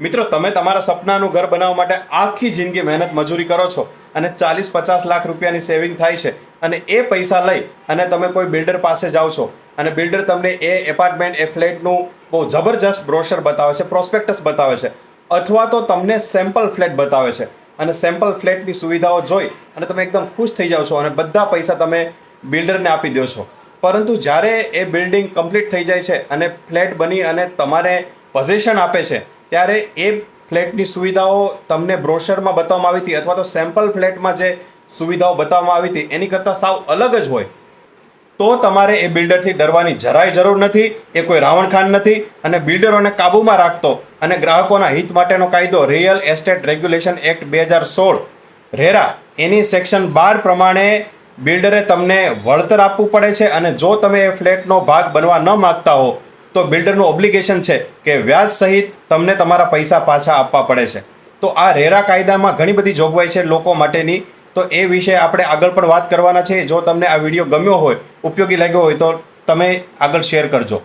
મિત્રો, તમે તમારા સપનાનું ઘર બનાવવા માટે આખી જિંદગી મહેનત મજૂરી કરો છો અને ચાલીસ પચાસ લાખ રૂપિયાની સેવિંગ થાય છે અને એ પૈસા લઈ અને તમે કોઈ બિલ્ડર પાસે જાઓ છો અને બિલ્ડર તમને એ એપાર્ટમેન્ટ એ ફ્લેટનું બહુ જબરજસ્ત બ્રોશર બતાવે છે પ્રોસ્પેક્ટસ બતાવે છે અથવા તો તમને સેમ્પલ ફ્લેટ બતાવે છે અને સેમ્પલ ફ્લેટની સુવિધાઓ જોઈ અને તમે એકદમ ખુશ થઈ જાઓ છો અને બધા પૈસા તમે બિલ્ડરને આપી દો છો. પરંતુ જ્યારે એ બિલ્ડિંગ કમ્પ્લીટ થઈ જાય છે અને ફ્લેટ બની અને તમારે પોઝિશન આપે છે ત્યારે એ ફ્લેટની સુવિધાઓ તમને બ્રોશરમાં બતાવવામાં આવી હતી અથવા તો સેમ્પલ ફ્લેટમાં જે સુવિધાઓ બતાવવામાં આવી હતી, એની કરતાં સાવ અલગ જ હોય. તો તમારે એ બિલ્ડરથી ડરવાની જરાય જરૂર નથી, એ કોઈ રાવણ ખાન નથી અને બિલ્ડરોને કાબૂમાં રાખતો અને ગ્રાહકોના હિત માટેનો કાયદો રિયલ એસ્ટેટ રેગ્યુલેશન એક્ટ બે હજાર સોળ, રેરા, એની સેક્શન બાર પ્રમાણે બિલ્ડરે તમને વળતર આપવું પડે છે અને જો તમે એ ફ્લેટનો ભાગ બનવા ન માગતા હો તો બિલ્ડરનું ઓબ્લિગેશન છે કે વ્યાજ સહિત તમને તમારા પૈસા પાછા આપવા પડે છે. તો આ રેરા કાયદામાં ઘણી બધી જોગવાઈ છે લોકો માટેની. તો એ વિશે આપણે આગળ પણ વાત કરવાના છે. જો તમને આ વીડિયો ગમ્યો હોય, ઉપયોગી લાગ્યો હોય તો તમે આગળ શેર કરજો.